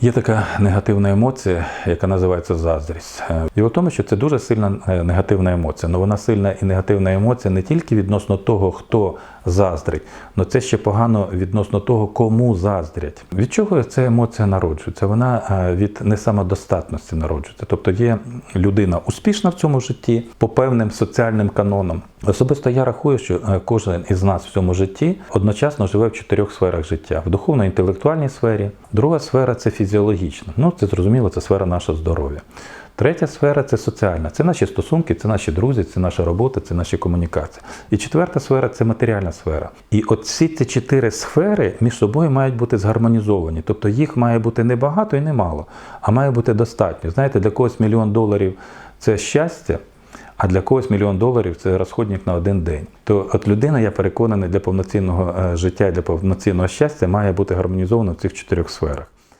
Є така негативна емоція, яка називається заздрість. Е, І в тому, що це дуже сильна е, негативна емоція. Але вона сильна і негативна емоція не тільки відносно того, хто заздрить, але це ще погано відносно того, кому заздрять. Від чого ця емоція народжується? Вона е, від несамодостатності народжується. Тобто є людина успішна в цьому житті по певним соціальним канонам. Особисто я рахую, що кожен із нас в цьому житті одночасно живе в чотирьох сферах життя: в духовно-інтелектуальній сфері, друга сфера це фізіологічна. Ну це зрозуміло, це сфера нашого здоров'я. Третя сфера це соціальна. Це наші стосунки, це наші друзі, це наша робота, це наші комунікації. І четверта сфера це матеріальна сфера. І всі ці чотири сфери між собою мають бути згармонізовані. Тобто їх має бути не багато і не мало, а має бути достатньо. Знаєте, для когось мільйон доларів це щастя. А для когось мільйон доларів це розходник на один день. То от людина, я переконаний, для повноцінного е, життя, для повноцінного щастя має бути гармонізована в цих чотирьох сферах.